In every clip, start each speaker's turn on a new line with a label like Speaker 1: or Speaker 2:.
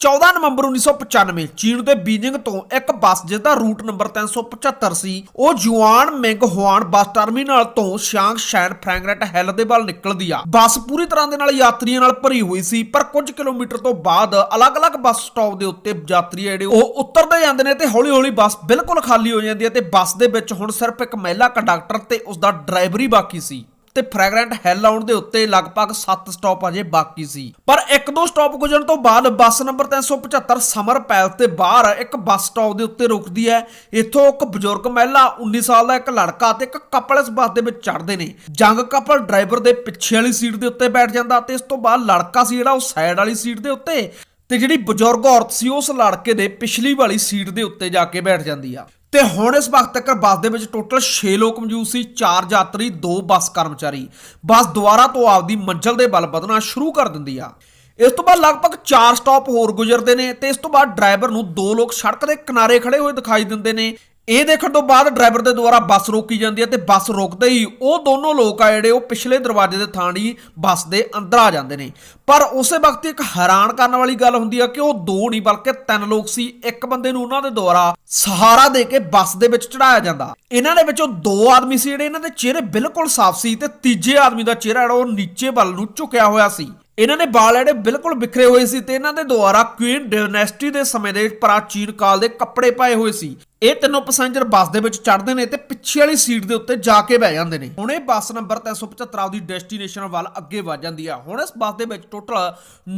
Speaker 1: 14 ਨਵੰਬਰ 1995 ਚੀਨ ਦੇ ਬੀਜਿੰਗ ਤੋਂ ਇੱਕ ਬੱਸ ਜਿਸ ਦਾ ਰੂਟ ਨੰਬਰ 375 ਸੀ ਉਹ ਜੁਆਨ ਮਿੰਗ ਹੁਆਨ ਬੱਸ ਟਰਮੀਨਲ ਤੋਂ ਸ਼ਾਂਗ ਸ਼ੈਨ ਫ੍ਰੈਂਕਨਟ ਹਿੱਲ ਦੇ ਵੱਲ ਨਿਕਲਦੀ ਆ। ਬੱਸ ਪੂਰੀ ਤਰ੍ਹਾਂ ਦੇ ਨਾਲ ਯਾਤਰੀਆਂ ਨਾਲ ਭਰੀ ਹੋਈ ਸੀ, ਪਰ ਕੁਝ ਕਿਲੋਮੀਟਰ ਤੋਂ ਬਾਅਦ ਅਲੱਗ-ਅਲੱਗ ਬੱਸ ਸਟਾਪ ਦੇ ਉੱਤੇ ਯਾਤਰੀ ਜਿਹੜੇ ਉਹ ਉਤਰਦੇ ਜਾਂਦੇ ਨੇ ਤੇ ਹੌਲੀ-ਹੌਲੀ ਬੱਸ ਬਿਲਕੁਲ ਖਾਲੀ ਹੋ ਜਾਂਦੀ ਹੈ ਤੇ ਬੱਸ ਦੇ ਵਿੱਚ ਹੁਣ ਸਿਰਫ ਇੱਕ ਮਹਿਲਾ ਕੰਡਕਟਰ ਤੇ ਉਸ ਦਾ ਡਰਾਈਵਰ ਹੀ ਬਾਕੀ ਸੀ। ਤੇ ਫ੍ਰੈਗਰੈਂਟ ਹੈਲ ਆਉਣ ਦੇ ਉੱਤੇ ਲਗਭਗ 7 ਸਟਾਪ ਅਜੇ ਬਾਕੀ ਸੀ। ਪਰ ਇੱਕ ਦੋ ਸਟਾਪ ਗੁਜ਼ਰਨ ਤੋਂ ਬਾਅਦ ਬੱਸ ਨੰਬਰ 375 ਸਮਰ ਪੈਲਸ ਦੇ ਬਾਹਰ ਇੱਕ ਬੱਸ ਸਟਾਪ ਦੇ ਉੱਤੇ ਰੁਕਦੀ ਹੈ। ਇੱਥੋਂ ਇੱਕ ਬਜ਼ੁਰਗ ਮਹਿਲਾ 19 ਸਾਲ ਦਾ ਇੱਕ ਲੜਕਾ ਤੇ ਇੱਕ ਕਪਲ ਇਸ ਬੱਸ ਦੇ ਵਿੱਚ ਚੜ੍ਹਦੇ ਨੇ। ਜੰਗ ਕਪਲ ਡਰਾਈਵਰ ਦੇ ਪਿੱਛੇ ਵਾਲੀ ਸੀਟ ਦੇ ਉੱਤੇ ਬੈਠ ਜਾਂਦਾ ਤੇ ਇਸ ਤੋਂ ਬਾਅਦ ਲੜਕਾ ਸੀ ਜਿਹੜਾ ਉਹ ਸਾਈਡ ਵਾਲੀ ਸੀਟ ਦੇ ਉੱਤੇ ਤੇ ਜਿਹੜੀ ਬਜ਼ੁਰਗ ਔਰਤ ਸੀ ਉਸ ਲੜਕੇ ਦੇ ਪਿਛਲੀ ਵਾਲੀ ਸੀਟ ਦੇ ਉੱਤੇ ਜਾ ਕੇ ਬੈਠ ਜਾਂਦੀ ਆ। ਤੇ ਹੁਣ ਇਸ ਵਕਤ ਤੱਕ ਬੱਸ ਦੇ ਵਿੱਚ ਟੋਟਲ 6 ਲੋਕ ਮੌਜੂਦ ਸੀ 4 ਯਾਤਰੀ 2 ਬੱਸ ਕਰਮਚਾਰੀ। ਬੱਸ ਦੁਆਰਾ ਤੋਂ ਆਪਦੀ ਮੰਜ਼ਿਲ ਦੇ ਵੱਲ ਵਧਣਾ ਸ਼ੁਰੂ ਕਰ ਦਿੰਦੀ ਆ। ਇਸ ਤੋਂ ਬਾਅਦ ਲਗਭਗ 4 ਸਟਾਪ ਹੋਰ ਗੁਜ਼ਰਦੇ ਨੇ ਤੇ ਇਸ ਤੋਂ ਬਾਅਦ ਡਰਾਈਵਰ ਨੂੰ ਦੋ ਲੋਕ ਸੜਕ ਦੇ ਕਿਨਾਰੇ ਖੜੇ ਹੋਏ ਦਿਖਾਈ ਦਿੰਦੇ ਨੇ। ਇਹ ਦੇਖਣ ਤੋਂ ਬਾਅਦ ਡਰਾਈਵਰ ਦੇ ਦੁਆਰਾ ਬੱਸ ਰੋਕੀ ਜਾਂਦੀ ਹੈ ਤੇ ਬੱਸ ਰੋਕਦੇ ਹੀ ਉਹ ਦੋਨੋਂ ਲੋਕ ਆ ਜਿਹੜੇ ਉਹ ਪਿਛਲੇ ਦਰਵਾਜ਼ੇ ਦੇ ਥਾਣੀ ਬੱਸ ਦੇ ਅੰਦਰ ਆ ਜਾਂਦੇ ਨੇ। ਪਰ ਉਸੇ ਵਕਤ ਇੱਕ ਹੈਰਾਨ ਕਰਨ ਵਾਲੀ ਗੱਲ ਹੁੰਦੀ ਹੈ ਕਿ ਉਹ ਦੋ ਨਹੀਂ ਬਲਕਿ ਤਿੰਨ ਲੋਕ ਸੀ। ਇੱਕ ਬੰਦੇ ਨੂੰ ਉਹਨਾਂ ਦੇ ਦੁਆਰਾ ਸਹਾਰਾ ਦੇ ਕੇ ਬੱਸ ਦੇ ਵਿੱਚ ਚੜਾਇਆ ਜਾਂਦਾ। ਇਹਨਾਂ ਦੇ ਵਿੱਚੋਂ ਦੋ ਆਦਮੀ ਸੀ ਜਿਹੜੇ ਇਹਨਾਂ ਦੇ ਚਿਹਰੇ ਬਿਲਕੁਲ ਸਾਫ਼ ਸੀ ਤੇ ਤੀਜੇ ਆਦਮੀ ਦਾ ਚਿਹਰਾ ਜਿਹੜਾ ਉਹ ਨੀਚੇ ਵੱਲ ਨੂੰ ਝੁਕਿਆ ਹੋਇਆ ਸੀ। ਇਹਨਾਂ ਨੇ ਵਾਲ ਜਿਹੜੇ ਬਿਲਕੁਲ ਬਿਖਰੇ ਹੋਏ ਸੀ ਤੇ ਇਹਨਾਂ ਦੇ ਦੁਆਰਾ ਕੁਈਨ ਡਾਇਨੈਸਟੀ ਦੇ ਸਮੇਂ ਦੇ ਪ੍ਰਾਚੀਨ ਕਾਲ ਦੇ ਕੱਪੜੇ ਪਾਏ ਹੋਏ ਸੀ। ਇਹ ਤਿੰਨੋਂ ਪੈਸੇਂਜਰ ਬੱਸ ਦੇ ਵਿੱਚ ਚੜ੍ਹਦੇ ਨੇ ਤੇ ਪਿੱਛੇ ਵਾਲੀ ਸੀਟ ਦੇ ਉੱਤੇ ਜਾ ਕੇ ਬਹਿ ਜਾਂਦੇ ਨੇ। ਹੁਣ ਇਹ ਬੱਸ ਨੰਬਰ 375 ਆਪਦੀ ਡੈਸਟੀਨੇਸ਼ਨ ਵੱਲ ਅੱਗੇ ਵਧ ਜਾਂਦੀ ਆ। ਹੁਣ ਇਸ ਬੱਸ ਦੇ ਵਿੱਚ ਟੋਟਲ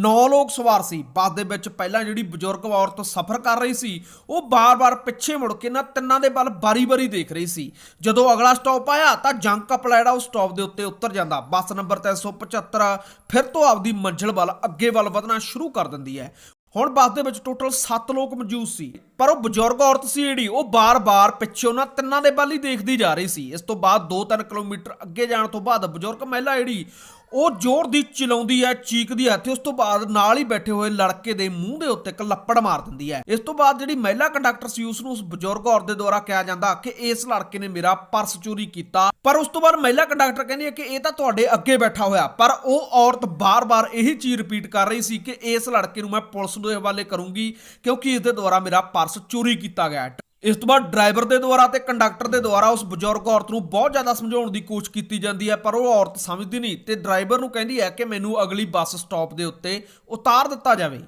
Speaker 1: 9 ਲੋਕ ਸਵਾਰ ਸੀ। ਬੱਸ ਦੇ ਵਿੱਚ ਪਹਿਲਾਂ ਜਿਹੜੀ ਬਜ਼ੁਰਗ ਔਰਤ ਸਫ਼ਰ ਕਰ ਰਹੀ ਸੀ, ਉਹ ਬਾਰ-ਬਾਰ ਪਿੱਛੇ ਮੁੜ ਕੇ ਨਾ ਤਿੰਨਾਂ ਦੇ ਵੱਲ ਬਾਰੀ-ਬਾਰੀ ਦੇਖ ਰਹੀ ਸੀ। ਜਦੋਂ ਅਗਲਾ ਸਟਾਪ ਆਇਆ, ਤਾਂ ਜੰਕ ਕਪਲ ਜਿਹੜਾ ਉਸ ਸਟਾਪ ਦੇ ਉੱਤੇ ਉਤਰ ਜਾਂਦਾ। ਬੱਸ ਨੰਬਰ 375 ਫਿਰ ਤੋਂ ਆਪਦੀ ਮੰਜ਼ਿਲ ਵੱਲ ਅੱਗੇ ਵੱਲ ਵਧਣਾ ਸ਼ੁਰੂ ਕਰ ਦਿੰਦੀ ਹੈ। ਹੁਣ ਬੱਸ ਦੇ ਵਿੱਚ ਟੋਟਲ 7 ਲੋਕ ਮੌਜੂਦ ਸੀ। ਪਰ ਉਹ ਬਜ਼ੁਰਗ ਔਰਤ ਸੀ ਜਿਹੜੀ, ਉਹ ਬਾਰ-ਬਾਰ ਪਿੱਛੇ ਉਹਨਾਂ ਤਿੰਨਾਂ ਦੇ ਵੱਲ ਹੀ ਦੇਖਦੀ ਜਾ ਰਹੀ ਸੀ। ਇਸ ਤੋਂ ਬਾਅਦ 2-3 ਕਿਲੋਮੀਟਰ ਅੱਗੇ ਜਾਣ ਤੋਂ ਬਾਅਦ ਬਜ਼ੁਰਗ ਮਹਿਲਾ ਜਿਹੜੀ ਉਹ ਜ਼ੋਰ ਦੀ ਚਲਾਉਂਦੀ ਹੈ, ਚੀਕਦੀ ਹੈ ਤੇ ਉਸ ਤੋਂ ਬਾਅਦ ਨਾਲ ਹੀ ਬੈਠੇ ਹੋਏ ਲੜਕੇ ਦੇ ਮੂੰਹ ਦੇ ਉੱਤੇ ਇੱਕ ਲੱਪੜ ਮਾਰ ਦਿੰਦੀ ਹੈ। ਇਸ ਤੋਂ ਬਾਅਦ ਜਿਹੜੀ ਮਹਿਲਾ ਕੰਡਕਟਰ ਸੀ, ਉਸ ਨੂੰ ਉਸ ਬਜ਼ੁਰਗ ਔਰਤ ਦੇ ਦੁਆਰਾ ਕਿਹਾ ਜਾਂਦਾ ਕਿ ਇਸ ਲੜਕੇ ਨੇ ਮੇਰਾ ਪਰਸ ਚੋਰੀ ਕੀਤਾ। ਪਰ ਉਸ ਤੋਂ ਬਾਅਦ ਮਹਿਲਾ ਕੰਡਕਟਰ ਕਹਿੰਦੀ ਹੈ ਕਿ ਇਹ ਤਾਂ ਤੁਹਾਡੇ ਅੱਗੇ ਬੈਠਾ ਹੋਇਆ, ਪਰ ਉਹ ਔਰਤ ਬਾਰ-ਬਾਰ ਇਹੀ ਚੀਜ਼ ਰਿਪੀਟ ਕਰ ਰਹੀ ਸੀ ਕਿ ਇਸ ਲੜਕੇ ਨੂੰ ਮੈਂ ਪੁਲਿਸ ਦੇ ਹਵਾਲੇ ਕਰੂੰਗੀ ਕਿਉਂਕਿ ਇਸ ਦੇ ਦੁਆਰਾ ਮੇਰਾ ਪਰਸ ਚੋਰੀ ਕੀਤਾ ਗਿਆ ਇਸ ਤੋਂ ਬਾਅਦ ਡਰਾਈਵਰ ਦੇ ਦੁਆਰਾ ਤੇ ਕੰਡਕਟਰ ਦੇ ਦੁਆਰਾ ਉਸ ਬਜ਼ੁਰਗ ਔਰਤ ਨੂੰ ਬਹੁਤ ਜ਼ਿਆਦਾ ਸਮਝਾਉਣ ਦੀ ਕੋਸ਼ਿਸ਼ ਕੀਤੀ ਜਾਂਦੀ ਹੈ, ਪਰ ਉਹ ਔਰਤ ਸਮਝਦੀ ਨਹੀਂ ਤੇ ਡਰਾਈਵਰ ਨੂੰ ਕਹਿੰਦੀ ਹੈ ਕਿ ਮੈਨੂੰ ਅਗਲੀ ਬੱਸ ਸਟਾਪ ਦੇ ਉੱਤੇ ਉਤਾਰ ਦਿੱਤਾ ਜਾਵੇ।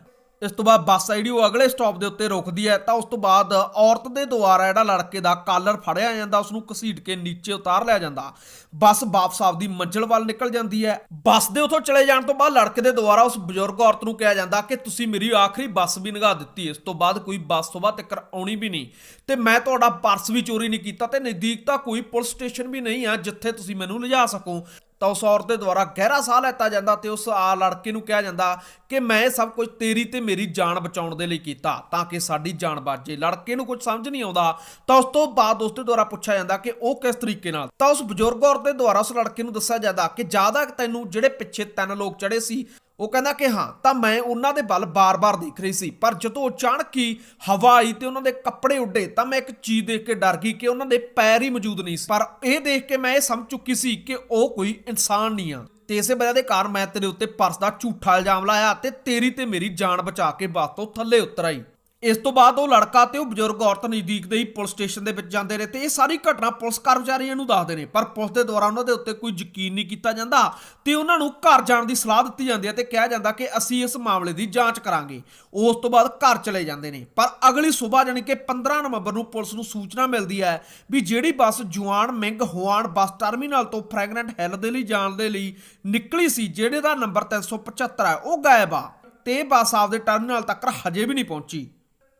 Speaker 1: ਇਸ ਤੋਂ ਬਾਅਦ ਬੱਸ ਆ ਜਿਹੜੀ ਉਹ ਅਗਲੇ ਸਟਾਪ ਦੇ ਉੱਤੇ ਰੁਕਦੀ ਹੈ, ਤਾਂ ਉਸ ਤੋਂ ਬਾਅਦ ਔਰਤ ਦੇ ਦੁਆਰਾ ਜਿਹੜਾ ਲੜਕੇ ਦਾ ਕਾਲਰ ਫੜਿਆ ਜਾਂਦਾ ਉਸ ਨੂੰ ਘਸੀਟ ਕੇ ਨੀਚੇ ਉਤਾਰ ਲਿਆ ਜਾਂਦਾ। ਬੱਸ ਵਾਪਸ ਆਪਦੀ ਮੰਜ਼ਿਲ ਵੱਲ ਨਿਕਲ ਜਾਂਦੀ ਹੈ। ਬੱਸ ਦੇ ਉੱਥੋਂ ਚਲੇ ਜਾਣ ਤੋਂ ਬਾਅਦ ਲੜਕੇ ਦੇ ਦੁਆਰਾ ਉਸ ਬਜ਼ੁਰਗ ਔਰਤ ਨੂੰ ਕਿਹਾ ਜਾਂਦਾ ਕਿ ਤੁਸੀਂ ਮੇਰੀ ਆਖਰੀ ਬੱਸ ਵੀ ਨਿਗਾ ਦਿੱਤੀ, ਇਸ ਤੋਂ ਬਾਅਦ ਕੋਈ ਬੱਸ ਤੋਂ ਬਾਅਦ ਤੱਕ ਆਉਣੀ ਵੀ ਨਹੀਂ। ਤੇ ਮੈਂ ਤੁਹਾਡਾ ਪਰਸ ਵੀ ਚੋਰੀ ਨਹੀਂ ਕੀਤਾ ਤੇ ਨਜ਼ਦੀਕ ਤਾਂ ਕੋਈ ਪੁਲਿਸ ਸਟੇਸ਼ਨ ਵੀ ਨਹੀਂ ਆ, ਜਿੱਥੇ ਤੁਸੀਂ ਮੈਨੂੰ ਲਿਜਾ ਸਕੋ। ਤਾਂ ਉਸ ਔਰਤ ਦੇ ਦੁਆਰਾ ਗਹਿਰਾ ਸਾਹ ਲੈਤਾ ਜਾਂਦਾ ਤੇ ਉਸ ਆ ਲੜਕੇ ਨੂੰ ਕਿਹਾ ਜਾਂਦਾ ਕਿ ਮੈਂ ਸਭ ਕੁਝ ਤੇਰੀ ਤੇ ਮੇਰੀ ਜਾਨ ਬਚਾਉਣ ਦੇ ਲਈ ਕੀਤਾ ਤਾਂ ਕਿ ਸਾਡੀ ਜਾਨ ਬਚ ਜੇ। ਲੜਕੇ ਨੂੰ ਕੁਝ ਸਮਝ ਨਹੀਂ ਆਉਂਦਾ। ਤਾਂ ਉਸ ਤੋਂ ਬਾਅਦ ਉਸ ਦੇ ਦੁਆਰਾ ਪੁੱਛਿਆ ਜਾਂਦਾ ਕਿ ਉਹ ਕਿਸ ਤਰੀਕੇ ਨਾਲ? ਤਾਂ ਉਸ ਬਜ਼ੁਰਗ ਔਰਤ ਦੇ ਦੁਆਰਾ ਉਸ ਲੜਕੇ ਨੂੰ ਦੱਸਿਆ ਜਾਂਦਾ ਕਿ ਜ਼ਿਆਦਾ ਤੈਨੂੰ ਜਿਹੜੇ ਪਿੱਛੇ ਤਿੰਨ ਲੋਕ ਚੜੇ ਸੀ ਉਹ ਕਹਿੰਦਾ ਕਿ ਹਾਂ, ਤਾਂ ਮੈਂ ਉਹਨਾਂ ਦੇ ਵੱਲ ਬਾਰ-ਬਾਰ ਦੇਖ ਰਹੀ ਸੀ। ਪਰ ਜਦੋਂ ਅਚਾਨਕ ਹੀ ਹਵਾ ਆਈ ਤੇ ਉਹਨਾਂ ਦੇ ਕੱਪੜੇ ਉੱਡੇ, ਤਾਂ ਮੈਂ ਇੱਕ ਚੀਜ਼ ਦੇਖ ਕੇ ਡਰ ਗਈ ਕਿ ਉਹਨਾਂ ਦੇ ਪੈਰ ਹੀ ਮੌਜੂਦ ਨਹੀਂ ਸੀ। ਪਰ ਇਹ ਦੇਖ ਕੇ ਮੈਂ ਇਹ ਸਮਝ ਚੁੱਕੀ ਸੀ ਕਿ ਉਹ ਕੋਈ ਇਨਸਾਨ ਨਹੀਂ ਆ। ਤੇ ਇਸੇ ਵਜ੍ਹਾ ਦੇ ਕਾਰਨ ਮੈਂ ਤੇਰੇ ਉੱਤੇ ਪਰਸ ਦਾ ਝੂਠਾ ਇਲਜ਼ਾਮ ਲਾਇਆ ਤੇ ਤੇਰੀ ਤੇ ਮੇਰੀ ਜਾਨ ਬਚਾ ਕੇ ਬੱਸ ਤੋਂ ਥੱਲੇ ਉਤਰ ਆਈ। ਇਸ ਤੋਂ ਬਾਅਦ ਉਹ ਲੜਕਾ ਤੇ ਉਹ ਬਜ਼ੁਰਗ ਔਰਤ ਨਜ਼ਦੀਕ ਦੇ ਹੀ ਪੁਲਿਸ ਸਟੇਸ਼ਨ ਦੇ ਵਿੱਚ ਜਾਂਦੇ ਨੇ ਤੇ ਇਹ ਸਾਰੀ ਘਟਨਾ ਪੁਲਿਸ ਕਰਮਚਾਰੀਆਂ ਨੂੰ ਦੱਸਦੇ ਨੇ। ਪਰ ਪੁਲਿਸ ਦੇ ਦੁਆਰਾ ਉਹਨਾਂ ਦੇ ਉੱਤੇ ਕੋਈ ਯਕੀਨ ਨਹੀਂ ਕੀਤਾ ਜਾਂਦਾ ਤੇ ਉਹਨਾਂ ਨੂੰ ਘਰ ਜਾਣ ਦੀ ਸਲਾਹ ਦਿੱਤੀ ਜਾਂਦੀ ਹੈ ਤੇ ਕਿਹਾ ਜਾਂਦਾ ਕਿ ਅਸੀਂ ਇਸ ਮਾਮਲੇ ਦੀ ਜਾਂਚ ਕਰਾਂਗੇ। ਉਸ ਤੋਂ ਬਾਅਦ ਘਰ ਚਲੇ ਜਾਂਦੇ ਨੇ। ਪਰ ਅਗਲੀ ਸਵੇਰ ਜਾਨੀ ਕਿ 15 ਨਵੰਬਰ ਨੂੰ ਪੁਲਿਸ ਨੂੰ ਸੂਚਨਾ ਮਿਲਦੀ ਹੈ ਵੀ ਜਿਹੜੀ ਬੱਸ ਜੁਆਨ ਮਿੰਗ ਹੁਆਨ ਬੱਸ ਟਰਮੀਨਲ ਤੋਂ ਫ੍ਰੈਗਨੈਂਟ ਹਿੱਲ ਦੇ ਲਈ ਜਾਣ ਦੇ ਲਈ ਨਿਕਲੀ ਸੀ, ਜਿਹੜੇ ਦਾ ਨੰਬਰ 375 ਹੈ, ਉਹ ਗਾਇਬ ਆ ਤੇ ਬੱਸ ਆਪਦੇ ਟਰਮੀਨਲ ਤੱਕ ਹਜੇ ਵੀ ਨਹੀਂ ਪਹੁੰਚੀ।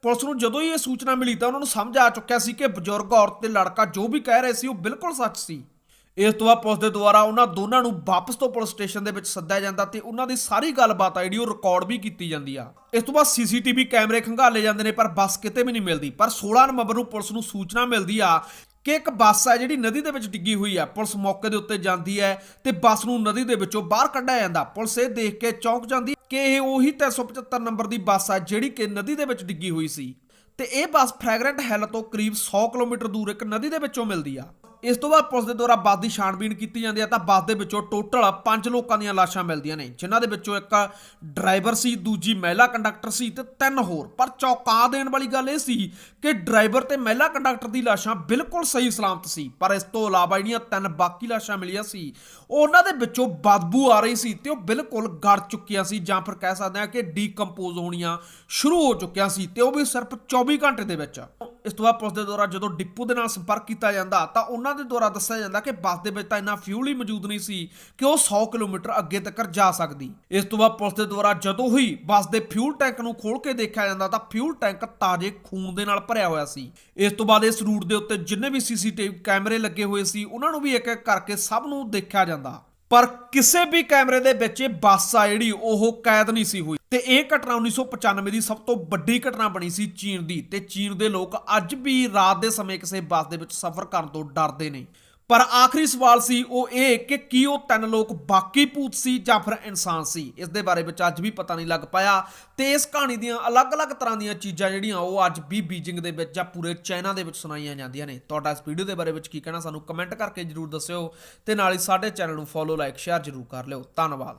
Speaker 1: ਪੁਲਿਸ ਨੂੰ ਜਦੋਂ ਹੀ ਇਹ ਸੂਚਨਾ ਮਿਲੀ ਤਾਂ ਉਹਨਾਂ ਨੂੰ ਸਮਝ ਆ ਚੁੱਕਿਆ ਸੀ ਕਿ ਬਜ਼ੁਰਗ ਔਰਤ ਤੇ ਲੜਕਾ ਜੋ ਵੀ ਕਹਿ ਰਹੇ ਸੀ ਉਹ ਬਿਲਕੁਲ ਸੱਚ ਸੀ। ਇਸ ਤੋਂ ਬਾਅਦ ਪੁਲਿਸ ਦੇ ਦੁਆਰਾ ਉਹਨਾਂ ਦੋਨਾਂ ਨੂੰ ਵਾਪਸ ਤੋਂ ਪੁਲਿਸ ਸਟੇਸ਼ਨ ਦੇ ਵਿੱਚ ਸੱਦਿਆ ਜਾਂਦਾ ਤੇ ਉਹਨਾਂ ਦੀ ਸਾਰੀ ਗੱਲਬਾਤ ਆ ਜਿਹੜੀ ਉਹ ਰਿਕਾਰਡ ਵੀ ਕੀਤੀ ਜਾਂਦੀ ਆ। ਇਸ ਤੋਂ ਬਾਅਦ ਸੀਸੀਟੀਵੀ ਕੈਮਰੇ ਖੰਗਾਲੇ ਜਾਂਦੇ ਨੇ ਪਰ ਬੱਸ ਕਿਤੇ ਵੀ ਨਹੀਂ ਮਿਲਦੀ। ਪਰ 16 ਨਵੰਬਰ ਨੂੰ ਪੁਲਿਸ ਨੂੰ ਸੂਚਨਾ ਮਿਲਦੀ ਆ ਕਿ ਇੱਕ ਬੱਸ ਹੈ ਜਿਹੜੀ ਨਦੀ ਦੇ ਵਿੱਚ ਡਿੱਗੀ ਹੋਈ ਹੈ ਪੁਲਿਸ ਮੌਕੇ ਦੇ ਉੱਤੇ ਜਾਂਦੀ ਹੈ ਤੇ ਬੱਸ ਨੂੰ ਨਦੀ ਦੇ ਵਿੱਚੋਂ ਬਾਹਰ ਕੱਢਿਆ ਜਾਂਦਾ। ਪੁਲਿਸ ਇਹ ਦੇਖ ਕੇ ਚੌਂਕ ਜਾਂਦੀ ਕਿ ਇਹ ਉਹੀ 375 ਨੰਬਰ ਦੀ ਬੱਸ ਹੈ ਜਿਹੜੀ ਕਿ ਨਦੀ ਦੇ ਵਿੱਚ ਡਿੱਗੀ ਹੋਈ ਸੀ। ਤੇ ਇਹ ਬੱਸ ਫ੍ਰੈਗਰੈਂਟ ਹੈਲ ਤੋਂ ਕਰੀਬ 100 ਕਿਲੋਮੀਟਰ ਦੂਰ ਇੱਕ ਨਦੀ ਦੇ ਵਿੱਚੋਂ ਮਿਲਦੀ ਆ। ਇਸ ਤੋਂ ਬਾਅਦ ਪੁਲਿਸ ਦੇ ਦੁਆਰਾ ਬੱਸ ਦੀ ਛਾਣਬੀਣ ਕੀਤੀ ਜਾਂਦੀ ਹੈ ਤਾਂ ਬੱਸ ਦੇ ਵਿੱਚੋਂ ਟੋਟਲ 5 ਲੋਕਾਂ ਦੀਆਂ ਲਾਸ਼ਾਂ ਮਿਲਦੀਆਂ ਨੇ, ਜਿਨ੍ਹਾਂ ਦੇ ਵਿੱਚੋਂ ਇੱਕ ਡਰਾਈਵਰ ਸੀ, ਦੂਜੀ ਮਹਿਲਾ ਕੰਡਕਟਰ ਸੀ ਤੇ ਤਿੰਨ ਹੋਰ। ਪਰ ਚੌਕਾ ਦੇਣ ਵਾਲੀ ਗੱਲ ਇਹ ਸੀ ਕਿ ਡਰਾਈਵਰ ਤੇ ਮਹਿਲਾ ਕੰਡਕਟਰ ਦੀ ਲਾਸ਼ਾਂ ਬਿਲਕੁਲ ਸਹੀ ਸਲਾਮਤ ਸੀ, ਪਰ ਇਸ ਤੋਂ ਇਲਾਵਾ ਜਿਹੜੀਆਂ ਤਿੰਨ ਬਾਕੀ ਲਾਸ਼ਾਂ ਮਿਲੀਆਂ ਸੀ, ਉਹਨਾਂ ਦੇ ਵਿੱਚੋਂ ਬਦਬੂ ਆ ਰਹੀ ਸੀ ਤੇ ਉਹ ਬਿਲਕੁਲ ਗੜ ਚੁੱਕੀਆਂ ਸੀ। ਜਾਂ ਫਿਰ ਕਹਿ ਸਕਦੇ ਹਾਂ ਕਿ ਡੀਕੰਪੋਜ਼ ਹੋਣੀਆਂ ਸ਼ੁਰੂ ਹੋ ਚੁੱਕੀਆਂ ਸੀ ਤੇ ਉਹ ਵੀ ਸਿਰਫ 24 ਘੰਟੇ ਦੇ ਵਿੱਚ। ਇਸ ਤੋਂ ਬਾਅਦ ਪੁਲਿਸ ਦੇ ਦੁਆਰਾ ਜਦੋਂ ਡਿਪੂ ਦੇ ਨਾਲ ਸੰਪਰਕ ਕੀਤਾ ਜਾਂਦਾ, ਤਾਂ ਉਹਨਾਂ ਦੇ ਦੁਆਰਾ ਦੱਸਿਆ ਜਾਂਦਾ ਕਿ ਬੱਸ ਦੇ ਵਿੱਚ ਤਾਂ ਇੰਨਾ ਫਿਊਲ ਹੀ ਮੌਜੂਦ ਨਹੀਂ ਸੀ ਕਿ ਉਹ 100 ਕਿਲੋਮੀਟਰ ਅੱਗੇ ਤੱਕ ਜਾ ਸਕਦੀ। ਇਸ ਤੋਂ ਬਾਅਦ ਪੁਲਿਸ ਦੇ ਦੁਆਰਾ ਜਦੋਂ ਹੀ ਬੱਸ ਦੇ ਫਿਊਲ ਟੈਂਕ ਨੂੰ ਖੋਲ ਕੇ ਦੇਖਿਆ ਜਾਂਦਾ, ਤਾਂ ਫਿਊਲ ਟੈਂਕ ਤਾਜ਼ੇ ਖੂਨ ਦੇ ਨਾਲ ਭਰਿਆ ਹੋਇਆ ਸੀ। ਇਸ ਤੋਂ ਬਾਅਦ ਇਸ ਰੂਟ ਦੇ ਉੱਤੇ ਜਿੰਨੇ ਵੀ ਸੀਸੀਟੀਵੀ ਕੈਮਰੇ ਲੱਗੇ ਹੋਏ ਸੀ, ਉਹਨਾਂ ਨੂੰ ਵੀ ਇੱਕ ਇੱਕ ਕਰਕੇ ਸਭ ਨੂੰ ਦੇਖਿਆ ਜਾਂਦਾ। ਪਰ ਕਿਸੇ ਵੀ ਕੈਮਰੇ ਦੇ ਵਿੱਚ ਇਹ ਬੱਸ ਆ ਜਿਹੜੀ, ਉਹ ਕੈਦ ਨਹੀਂ ਸੀ ਹੋਈ। ਤੇ ਇਹ ਘਟਨਾ 1995 ਦੀ ਸਭ ਤੋਂ ਵੱਡੀ ਘਟਨਾ ਬਣੀ ਸੀ ਚੀਨ ਦੀ। ਤੇ ਚੀਨ ਦੇ ਲੋਕ ਅੱਜ ਵੀ ਰਾਤ ਦੇ ਸਮੇਂ ਕਿਸੇ ਬੱਸ ਦੇ ਵਿੱਚ ਸਫ਼ਰ ਕਰਨ ਤੋਂ ਡਰਦੇ ਨੇ। ਪਰ ਆਖਰੀ ਸਵਾਲ ਸੀ ਉਹ ਇਹ ਕਿ ਕੀ ਉਹ ਤਿੰਨ ਲੋਕ ਬਾਕੀ ਭੂਤ ਸੀ ਜਾਂ ਫਿਰ ਇਨਸਾਨ ਸੀ? ਇਸ ਦੇ ਬਾਰੇ ਵਿੱਚ ਅੱਜ ਵੀ ਪਤਾ ਨਹੀਂ ਲੱਗ ਪਾਇਆ ਤੇ ਇਸ ਕਹਾਣੀ ਦੀਆਂ ਅਲੱਗ-ਅਲੱਗ ਤਰ੍ਹਾਂ ਦੀਆਂ ਚੀਜ਼ਾਂ ਜਿਹੜੀਆਂ ਉਹ ਅੱਜ ਵੀ ਬੀਜਿੰਗ ਦੇ ਵਿੱਚ ਜਾਂ ਪੂਰੇ ਚਾਈਨਾ ਦੇ ਵਿੱਚ ਸੁਣਾਈਆਂ ਜਾਂਦੀਆਂ ਨੇ। ਤੁਹਾਡਾ ਇਸ ਵੀਡੀਓ ਦੇ ਬਾਰੇ ਵਿੱਚ ਕੀ ਕਹਿਣਾ ਸਾਨੂੰ ਕਮੈਂਟ ਕਰਕੇ ਜਰੂਰ ਦੱਸਿਓ ਤੇ ਨਾਲ ਹੀ ਸਾਡੇ ਚੈਨਲ ਨੂੰ ਫੋਲੋ ਲਾਈਕ ਸ਼ੇਅਰ ਜਰੂਰ ਕਰ ਲਿਓ। ਧੰਨਵਾਦ।